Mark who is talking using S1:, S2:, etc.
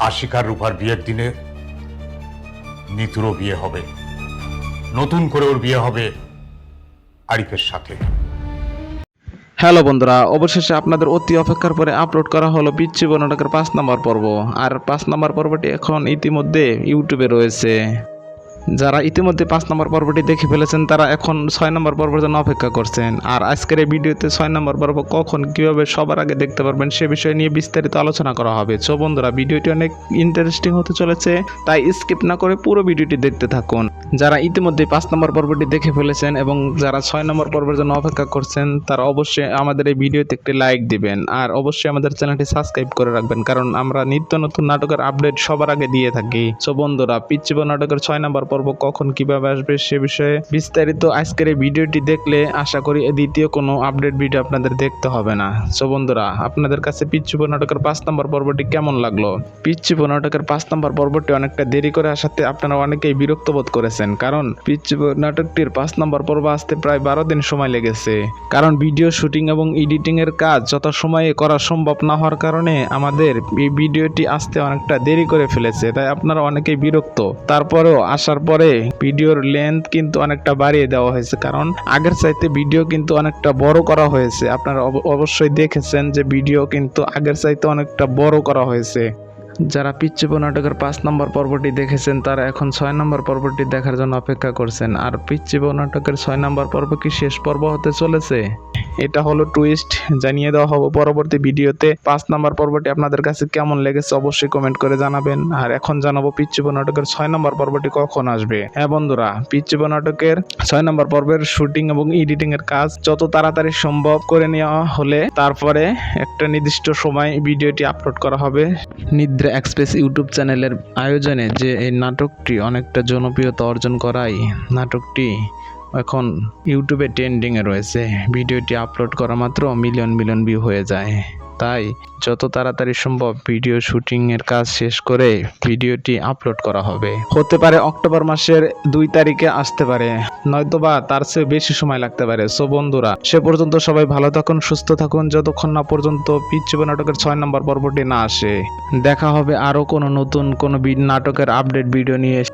S1: আশিকার রূপার বিয়ের দিনে নিতুরও বিয়ে হবে। নতুন করে ওর বিয়ে হবে আরিফের সাথে।
S2: হ্যালো বন্ধুরা, অবশেষে আপনাদের অতি অপেক্ষার পরে আপলোড করা হলো পিচ্ছি বর্ণনাটকের পাঁচ নম্বর পর্ব। আর পাঁচ নম্বর পর্বটি এখন ইতিমধ্যে ইউটিউবে রয়েছে। যারা ইতিমধ্যে পাঁচ নম্বর পর্বটি দেখে ফেলেছেন, তারা এখন ছয় নম্বর পর্বের জন্য অপেক্ষা করছেন। আর আজকের এই ভিডিওতে ছয় নম্বর পর্ব কখন, কীভাবে সবার আগে দেখতে পারবেন সে বিষয় নিয়ে বিস্তারিত আলোচনা করা হবে। সো বন্ধুরা, ভিডিওটি অনেক ইন্টারেস্টিং হতে চলেছে, তাই স্কিপ না করে পুরো ভিডিওটি দেখতে থাকুন। যারা ইতিমধ্যে পাঁচ নম্বর পর্বটি দেখে ফেলেছেন এবং যারা ছয় নম্বর পর্বের জন্য অপেক্ষা করছেন, তারা অবশ্যই আমাদের এই ভিডিওতে একটি লাইক দিবেন। আর অবশ্যই আমাদের চ্যানেলটি সাবস্ক্রাইব করে রাখবেন, কারণ আমরা নিত্য নতুন নাটকের আপডেট সবার আগে দিয়ে থাকি। সো বন্ধুরা, পিচ্চিব নাটকের ছয় নম্বর পর্ব কখন কীভাবে আসবে সে বিষয়ে বিস্তারিত আজকের এই ভিডিওটি দেখলে আশা করি দ্বিতীয় কোনো আপডেট ভিডিও আপনাদের দেখতে হবে না। সো বন্ধুরা, আপনাদের কাছে পিচ্চিব নাটকের পাঁচ নম্বর পর্বটি কেমন লাগল? পিচ্চিব নাটকের পাঁচ নম্বর পর্বটি অনেকটা দেরি করে আসাতে আপনারা অনেকেই বিরক্ত বোধ করেছেন, কারণ পিচ্ছুপ নাটকটির পাঁচ নম্বর পর্ব আসতে প্রায় বারো দিন সময় লেগেছে। কারণ ভিডিও শুটিং এবং এডিটিং এর কাজ যত সময়ে করা সম্ভব না হওয়ার কারণে আমাদের এই ভিডিওটি আসতে অনেকটা দেরি করে ফেলেছে, তাই আপনারা অনেকেই বিরক্ত। তারপরেও আসার পরে ভিডিওর লেন্থ কিন্তু অনেকটা বাড়িয়ে দেওয়া হয়েছে। কারণ আগের চাইতে ভিডিও কিন্তু অনেকটা বড় করা হয়েছে। আপনারা অব- অবশ্যই দেখেছেন যে ভিডিও কিন্তু আগের চাইতে অনেকটা বড় করা হয়েছে। যারা পিচ্চিপ নাটকের পাঁচ নম্বর পর্বটি দেখেছেন, তারা এখন ছয় নম্বর পর্বটি দেখার জন্য অপেক্ষা করছেন। আর পিচ্চিপ নাটকের ছয় নম্বর পর্ব কি শেষ পর্ব হতে চলেছে? এটা হলো টুইস্ট জানিয়ে দেওয়া হবে পরবর্তী ভিডিওতে। পাঁচ নম্বর পর্বটি আপনাদের কাছে কেমন লেগেছে অবশ্যই কমেন্ট করে জানাবেন। আর এখন জানাব পিচ্চিপ নাটকের ছয় নম্বর পর্বটি কখন আসবে? হ্যাঁ বন্ধুরা পিচ্চিপ নাটকের ছয় নম্বর পর্বের শুটিং এবং এডিটিং এর কাজ যত তাড়াতাড়ি সম্ভব করে নেওয়া হলে তারপরে একটা নির্দিষ্ট সময় ভিডিওটি আপলোড করা হবে। নিদ্রা এক্সপ্রেস ইউটিউব চ্যানেলের আয়োজনে যে এই নাটকটি অনেকটা জনপ্রিয়তা অর্জন করায়, নাটকটি এখন ইউটিউবে ট্রেন্ডিংয়ে রয়েছে। ভিডিওটি আপলোড করা মাত্র মিলিয়ন মিলিয়ন ভিউ হয়ে যায়। তাই যত তাড়াতাড়ি সম্ভব ভিডিও শুটিং এর কাজ শেষ করে ভিডিওটি আপলোড করা হবে। হতে পারে অক্টোবর মাসের দুই তারিখে আসতে পারে। নয়তোবা তার চেয়ে বেশি সময় লাগতে পারে। সো বন্ধুরা, সে পর্যন্ত সবাই ভালো থাকুন, সুস্থ থাকুন। যতক্ষণ না পর্যন্ত পিচ্ছিব নাটকের ছয় নম্বর পর্বটি না আসে, দেখা হবে আরও কোনো নতুন, কোনো বি- নাটকের আপডেট ভিডিও নিয়ে।